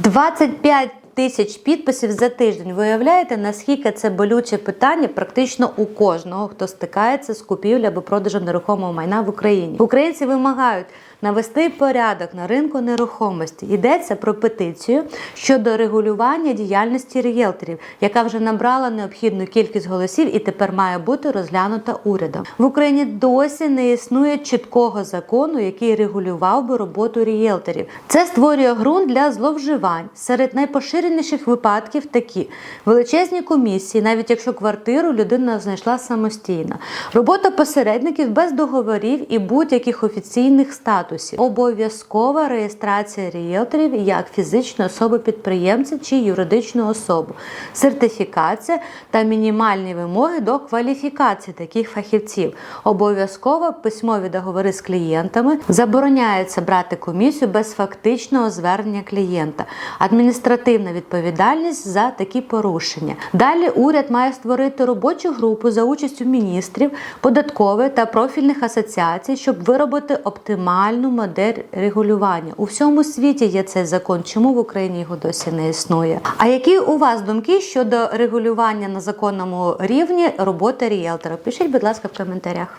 25 тисяч підписів за тиждень. Виявляєте, наскільки це болюче питання практично у кожного, хто стикається з купівлею або продажем нерухомого майна в Україні. Українці вимагають навести порядок на ринку нерухомості. Йдеться про петицію щодо регулювання діяльності ріелторів, яка вже набрала необхідну кількість голосів і тепер має бути розглянута урядом. В Україні досі не існує чіткого закону, який регулював би роботу ріелторів. Це створює ґрунт для зловживань. Серед найпоширеніших випадків такі. Величезні комісії, навіть якщо квартиру людина знайшла самостійно, робота посередників без договорів і будь-яких офіційних статусів, обов'язкова реєстрація ріелторів як фізичної особи підприємця чи юридичну особу, сертифікація та мінімальні вимоги до кваліфікації таких фахівців, обов'язково письмові договори з клієнтами, забороняється брати комісію без фактичного звернення клієнта, адміністративна відповідальність за такі порушення. Далі уряд має створити робочу групу за участю міністрів, податкової та профільних асоціацій, щоб виробити оптимальну модель регулювання. У всьому світі є цей закон. Чому в Україні його досі не існує? А які у вас думки щодо регулювання на законному рівні роботи ріелтора? Пишіть, будь ласка, в коментарях.